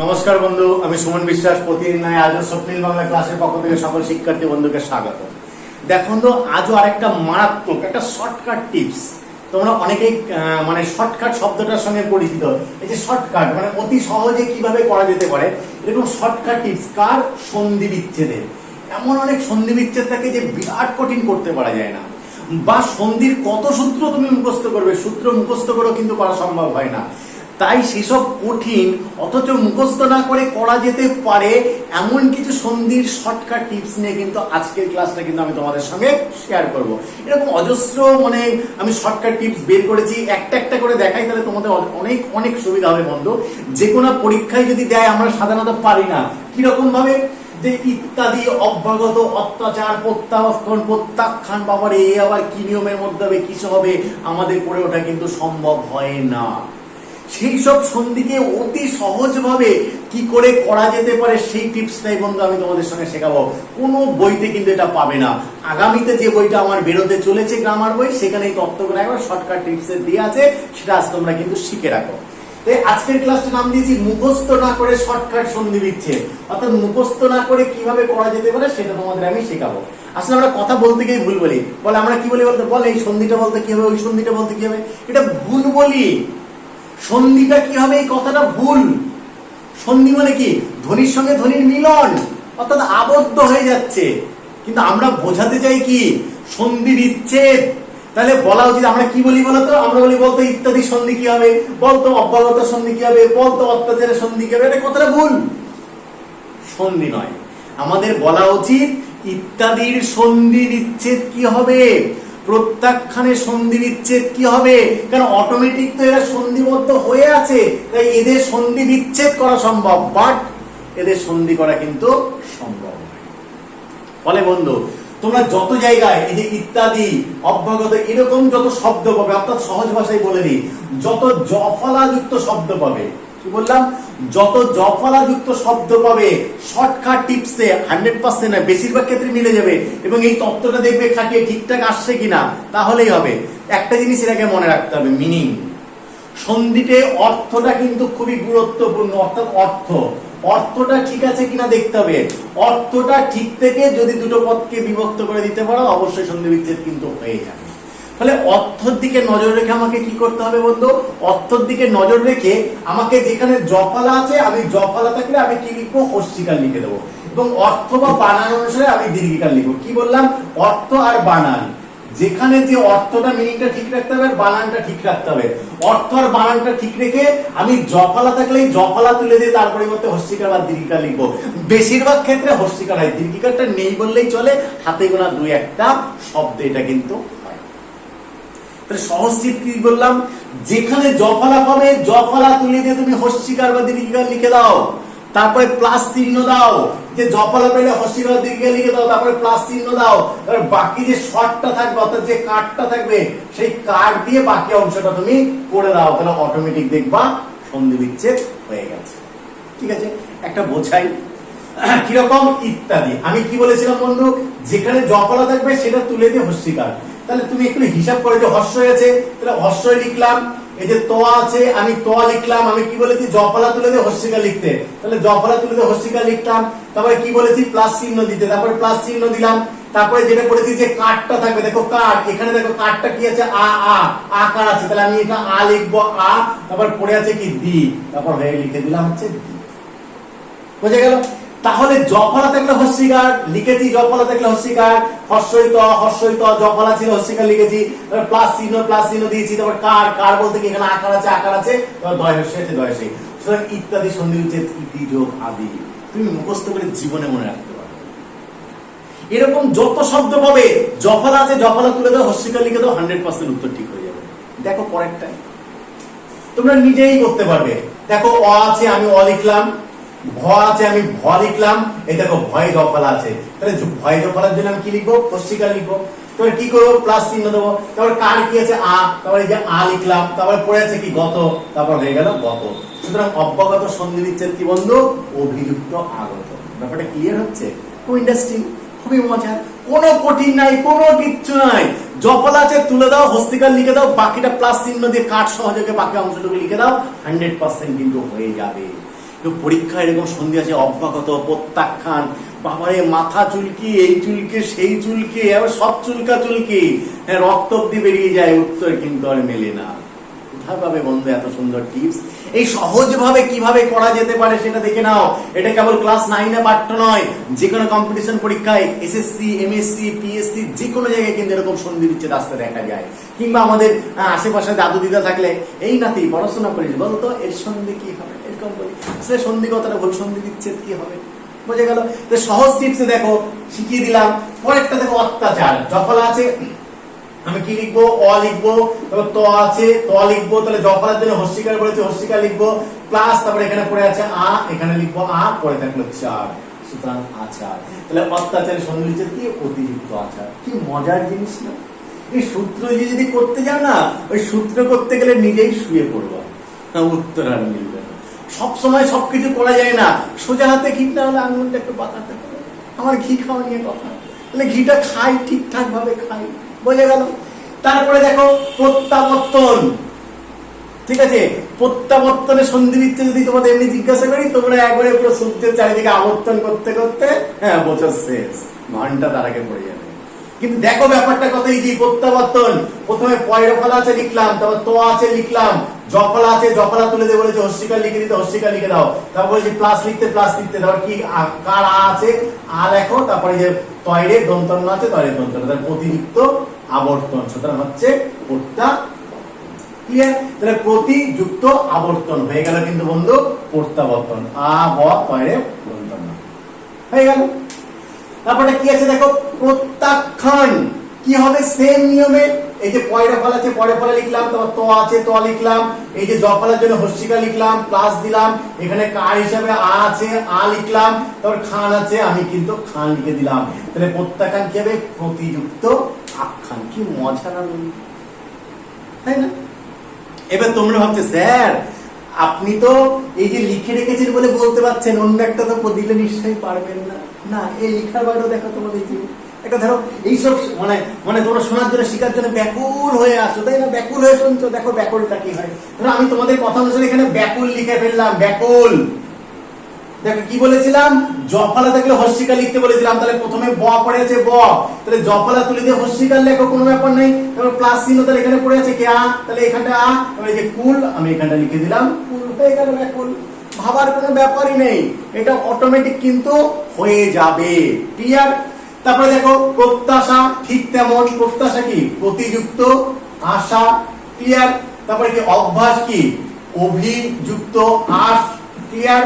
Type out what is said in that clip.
নমস্কার বন্ধু, আমি সুমন বিশ্বাস, প্রতিদিন নয়, আজও স্বপ্নিল বাংলা ক্লাসের পক্ষ থেকে সকল শিক্ষার্থী বন্ধুকে স্বাগত। দেখুন তো, আজও আরেকটা মারাত্মক, একটা শর্টকাট টিপস। তোমরা অনেকেই মানে শর্টকাট শব্দটার সঙ্গে পরিচিত। এই যে শর্টকাট মানে অতি সহজে কীভাবে করা যেতে পারে? এরকম শর্টকাট টিপস, কার সন্ধি বিচ্ছেদের এমন অনেক সন্ধি বিচ্ছেদ থাকে যে বিরাট কঠিন করতে পারা যায় না। বা সন্ধির কত সূত্র তুমি মুখস্থ করবে? সূত্র মুখস্থ করেও কিন্তু করা সম্ভব হয় না। তাই সেসব কঠিন, অথচ মুখস্থ না করে করা যেতে পারে এমন কিছু সন্ধির শর্টকাট টিপস নিয়ে কিন্তু আজকের ক্লাসটা কিন্তু আমি তোমাদের সঙ্গে শেয়ার করব। এরকম অজস্র মানে আমি শর্টকাট টিপস বের করেছি, একটা একটা করে দেখাই তাহলে তোমাদের অনেক অনেক সুবিধা হবে বন্ধু। যে কোনো পরীক্ষায় যদি দেয়, আমরা সাধারণত পারি না। কীরকম ভাবে যে ইত্যাদি অভ্যাগত অত্যাচার প্রত্যাখ্যান প্রত্যাখ্যান, বাবার, এ আবার কি নিয়মের মধ্যে হবে কিছু হবে? আমাদের করে ওঠা কিন্তু সম্ভব হয় না। সেই সব সন্ধিকে অতি সহজভাবে কি করে করা যেতে পারে, সেই টিপসটাই বন্ধু আমি তোমাদের সঙ্গে শেখাবো। কোনো বইতে কিন্তু এটা পাবে না। আগামীতে যে বইটা আমার বেরোতে চলেছে গ্রামার বই সেখানে এই তত্ত্বগুলো একবার শর্টকাট টিপসের দিয়ে আছে, সেটা আজ তোমরা কিন্তু শিখে রাখো। তাই আজকের ক্লাসটা নাম দিয়েছি, মুখস্থ না করে শর্টকাট সন্ধি বিচ্ছেদ অর্থাৎ মুখস্থ না করে কীভাবে করা যেতে পারে, সেটা তোমাদের আমি শেখাবো। আসলে আমরা কথা বলতে গিয়ে ভুল বলি। বলে আমরা কি বলি বলতে? বলে এই সন্ধিটা বলতে কি হবে, ওই সন্ধিটা বলতে কি হবে? এটা ভুল বলি। সন্ধিটা কি হবে? এই কথাটা ভুল। সন্ধি মানে কি? ধ্বনির সঙ্গে ধ্বনির মিলন। অর্থাৎ আবদ্ধ হয়ে যাচ্ছে। কিন্তু আমরা বোঝাতে চাই কি? সন্ধি বিচ্ছেদ। তাহলে বলা উচিত, আমরা কি বলি বলতো? আমরা বলি বলতো, ইত্যাদি সন্ধি কি হবে? বলতো অব্যাগত সন্ধি কি হবে? বলতো অত্যাচারের সন্ধি কি হবে? এটা কথাটা ভুল। সন্ধি নয়। আমাদের বলা উচিত, ইত্যাদির সন্ধি বিচ্ছেদ কি হবে? প্রত্যাখ্যানের সন্ধি বিচ্ছেদ কি হবে? কারণ অটোমেটিক তো এরা সন্ধিবদ্ধ হয়ে আছে, তাই এদের সন্ধি বিচ্ছেদ করা সম্ভব বাট এদের সন্ধি করা কিন্তু সম্ভব নয়। ফলে বন্ধু, তোমরা যত জায়গায় এই যে ইত্যাদি অভ্যাগত এরকম যত শব্দ পাবে, অর্থাৎ সহজ ভাষায় বলে দিই, যত জফলাযুক্ত শব্দ পাবে কি বললাম? যত জফলাযুক্ত শব্দ পাবে শর্টকাট টিপসে হান্ড্রেড পার্সেন্ট বেশিরভাগ ক্ষেত্রে মিলে যাবে এবং এই তত্ত্বটা দেখবে খাটিয়ে ঠিকঠাক আসছে কিনা, তাহলেই হবে। একটা জিনিস এটাকে মনে রাখতে হবে মিনিং সন্ধিতে অর্থটা কিন্তু খুবই গুরুত্বপূর্ণ, অর্থাৎ অর্থ। অর্থটা ঠিক আছে কিনা দেখতে হবে। অর্থটা ঠিক থেকে যদি দুটো পদকে বিভক্ত করে দিতে পারো, অবশ্যই সন্ধি বিচ্ছেদ কিন্তু হয়ে যাবে। ফলে অর্থর দিকে নজর রেখে আমাকে কি করতে হবে বন্ধু? অর্থর দিকে নজর রেখে আমাকে যেখানে জফালা আছে, আমি জফালা থাকলে আমি কি লিখব? হস্তিকার লিখে দেবো। এবং অর্থ বা বানান অনুসারে আমি দীর্ঘিকার লিখব। কি বললাম? অর্থ আর বানান। যেখানে যে অর্থটা মিনিংটা ঠিক রাখতে হবে আর বানানটা ঠিক রাখতে হবে। অর্থ আর বানানটা ঠিক রেখে আমি জফালা থাকলে জফালা তুলে দিয়ে তার পরিবর্তে হস্তিকার বা দীর্ঘিকার লিখব। বেশিরভাগ ক্ষেত্রে হস্তিকার হয়। দীর্ঘিকারটা নেই বললেই চলে। হাতে গোনা দুই একটা শব্দ, এটা কিন্তু তাহলে সহজ টিপ কি বললাম? যেখানে জফালা পাবে জফালা তুলে দিয়ে তুমি বা লিখে দাও। তারপরে প্লাস চিহ্ন দাও। যে জফালা পেলে লিখে দাও, তারপরে প্লাস চিহ্ন দাও। বাকি যে শর্টটা থাকবে, অর্থাৎ যে কার্ডটা থাকবে, সেই কার্ড দিয়ে বাকি অংশটা তুমি করে দাও। তাহলে অটোমেটিক দেখবা, সন্ধি বিচ্ছেদ হয়ে গেছে। ঠিক আছে? একটা বোঝাই। কীরকম? ইত্যাদি। আমি কি বলেছিলাম বন্ধু? যেখানে জফলা থাকবে, সেটা তুলে দিয়ে হস্তিকার। তাহলে তুমি একটু হিসাব করে যে হর্ষ আছে তাহলে হর্ষ লিখলাম, এই যে তোয়া আছে, আমি তোয়া লিখলাম, আমি কি বলেছি? জফলা তুলে দিয়ে হস্তিকা লিখতে। তাহলে জফলা তুলে দিয়ে হস্তিকা লিখলাম, তারপরে কি বলেছি? প্লাস চিহ্ন দিতে। তারপরে প্লাস চিহ্ন দিলাম, তারপরে যেটা করেছি যে কাঠটা থাকবে, দেখো কাঠ এখানে দেখো কাঠটা কি আছে? আ আ আ কার আছে। তাহলে আমি এটা আ লিখব, আ, তারপর পড়ে আছে কি? দি। তারপর হয়ে লিখে দিলাম হচ্ছে বোঝা গেল? তাহলে জফলা থাকলে হস্যিকার লিখেছি জফলা থাকলে হস্যিকার হর্ষইত হর্ষইত জফলা ছিল হস্যিকার লিখেছি প্লাস চিহ্ন প্লাস চিহ্ন দিয়েছি, তারপর কার কার বলতে কি এখানে আকার আছে আকার আছে? দয় হস্য আছে দয় হস্যি সুতরাং ইত্যাদি সন্ধি উচিত ইতি যোগ আদি, তুমি মুখস্থ করে জীবনে মনে রাখতে পারো। এরকম যত শব্দ পাবে জফলা আছে জফলা তুলে দাও হস্যিকার লিখে দাও, হান্ড্রেড পার্সেন্ট উত্তর ঠিক হয়ে যাবে। দেখো পরেরটা তোমরা নিজেই করতে পারবে। দেখো অ আছে, আমি অ লিখলাম। ভ আছে, আমি ভ লিখলাম এই দেখো, ভয় দফলা আছে। তাহলে ভয় দফলার জন্য আমি কি লিখব? পশ্চিকা লিখব। তারপরে কি করব? প্লাস চিহ্ন দেবো। তারপরে কার কি আছে? আ। তারপরে যে আ লিখলাম। তারপরে পড়ে আছে কি? গত। তারপর হয়ে গেল গত। সুতরাং অব্যাগত সন্ধি বিচ্ছেদ কি বন্ধু? অভিযুক্ত আগত। ব্যাপারটা ক্লিয়ার হচ্ছে? খুব ইন্টারেস্টিং খুবই মজার। কোনো কঠিন নাই, কোনো কিচ্ছু নাই। জফল আছে, তুলে দাও, হস্তিকার লিখে দাও, বাকিটা প্লাস চিহ্ন দিয়ে কাঠ সহযোগে বাকি অংশটুকু লিখে দাও হান্ড্রেড পার্সেন্ট কিন্তু হয়ে যাবে। তো পরীক্ষায় এরকম সন্ধি আছে, অভ্যাগত, প্রত্যাখ্যান। বাবারে, মাথা চুলকি, এই চুলকে সেই চুলকে, আবার সব চুলকা চুলকি। হ্যাঁ রক্ত অব্দি বেরিয়ে যায়, উত্তর কিন্তু আর মেলে না। কোথায় পাবে বন্ধু এত সুন্দর টিপস এই সহজভাবে কীভাবে করা যেতে পারে সেটা দেখে নাও। এটা কেবল ক্লাস নাইনে পাঠ্য নয়। যে কোনো কম্পিটিশন পরীক্ষায় এসএসসি এমএসসি পিএসসি যে কোনো জায়গায় কিন্তু এরকম সন্ধি দিচ্ছে রাস্তা দেখা যায়। কিংবা আমাদের আশেপাশে দাদু দিদা থাকলে, এই নাতি, পড়াশোনা করিস, বলতো, এর সন্ধি কি হবে? এরকম বলি। সে সন্ধি কথাটা ভুল সন্ধি বিচ্ছেদ কি হবে? বোঝা গেল? তো সহজ টিপসে দেখো, শিখিয়ে দিলাম। পরেরটা দেখো অত্যাচার। যখন আছে আমি কি লিখব? অ লিখব। তারপর ত আছে, ত লিখব। তাহলে জফলার জন্য হস্যিকার বলেছে হস্যিকার লিখব। প্লাস তারপরে এখানে পড়ে আছে আ, এখানে লিখব আ, পরে থাকল চার। সুতরাং আচার। তাহলে অত্যাচারের সন্ধি লিখছে কি অতিরিক্ত আচার? কি মজার জিনিস না? এই সূত্র যে যদি করতে যাও না, ওই সূত্র করতে গেলে নিজেই শুয়ে পড়ব। না, উত্তর আর মিলবে না। সবসময় সবকিছু করা যায় না। সোজা হাতে ঘিটা হলে আঙুলটা একটু পাকাতে হবে আমার ঘি খাওয়া নিয়ে কথা। তাহলে ঘিটা খাই ঠিকঠাক ভাবে খাই। বোঝা গেল। তারপরে দেখো প্রত্যাবর্তন। ঠিক আছে? প্রত্যাবর্তনে সন্ধি দিচ্ছে যদি তোমাদের এমনি জিজ্ঞাসা করি, তোমরা একবারে পুরো সূর্যের চারিদিকে আবর্তন করতে করতে হ্যাঁ বছর শেষ। ঘণ্টা তার আগে পড়ে যাবে। কিন্তু দেখো ব্যাপারটা কত ইজি প্রত্যাবর্তন। প্রথমে পয়রফলা আছে লিখলাম, তারপর তো আছে লিখলাম জফলা আছে জফলা তুলে দিয়ে বলেছে হস্যিকা লিখে দিতে হস্যিকা লিখে দাও। তারপর বলেছে প্লাস লিখতে প্লাস লিখতে। তারপর কি কার আ আছে? আ লেখো। তারপরে যে তয়রে দন্তন্য আছে, তয়রে দন্তন্য তার অতিরিক্ত আবর্তন, সুতরাং হচ্ছে প্রত্যা ক্লিয়ার তাহলে প্রতিযুক্ত আবর্তন হয়ে গেল কিন্তু বন্ধু প্রত্যাবর্তন আ, ব তয়রে দন্তন্য হয়ে গেল। তারপরে কি আছে দেখো? প্রত্যাখ্যান। কি হবে? সেম নিয়মে। এই যে পয়রা ফল আছে পয়রা ফলে লিখলাম তারপর ত আছে, ত লিখলাম, এই যে জফলার জন্য হস্যিকা লিখলাম প্লাস দিলাম, এখানে কার হিসাবে আ আছে, আ লিখলাম, তারপর খান আছে, আমি কিন্তু খান লিখে দিলাম। তাহলে প্রত্যাখ্যান কি হবে? প্রতিযুক্ত আখ্যান কি মজার আনন্দ তাই না? এবার তোমরা ভাবছ, স্যার, আপনি তো এই যে লিখে রেখেছেন বলে বলতে পারছেন, অন্য একটা তো দিলে নিশ্চয়ই পারবেন না। না, এই লেখার বাইরেও দেখো তোমাদের জীবন একটা ধরো, এইসব মানে মানে তোমরা শোনার জন্য, শেখার জন্য ব্যাকুল হয়ে আছো, তাই না? ব্যাকুল হয়ে শুনছো, দেখো ব্যাকুলটা কি হয়। ধরো আমি তোমাদের কথা অনুসারে এখানে ব্যাকুল লিখে ফেললাম, ব্যাকুল। দেখো, কি বলেছিলাম? জফলা থাকলে হস্যিকা লিখতে বলেছিলাম, তাহলে প্রথমে ব পড়ে আছে ব। তাহলে জফলা তুলে দিয়ে হস্যিকার লেখো, কোনো ব্যাপার নেই। তারপর প্লাস চিহ্ন তাহলে এখানে পড়ে আছে কে আ? তাহলে এখানটা আ, তাহলে যে কুল, আমি এখানটা লিখে দিলাম। কুল হয়ে গেল ব্যাকুল ভাবার কোনো ব্যাপারই নেই। এটা অটোমেটিক কিন্তু হয়ে যাবে। ক্লিয়ার তারপরে দেখো, প্রত্যাশা ঠিক তেমন। প্রত্যাশা কি? প্রতিযুক্ত আশা। ক্লিয়ার তারপরে কি? অভ্যাস কি? অভিযুক্ত আশ। ক্লিয়ার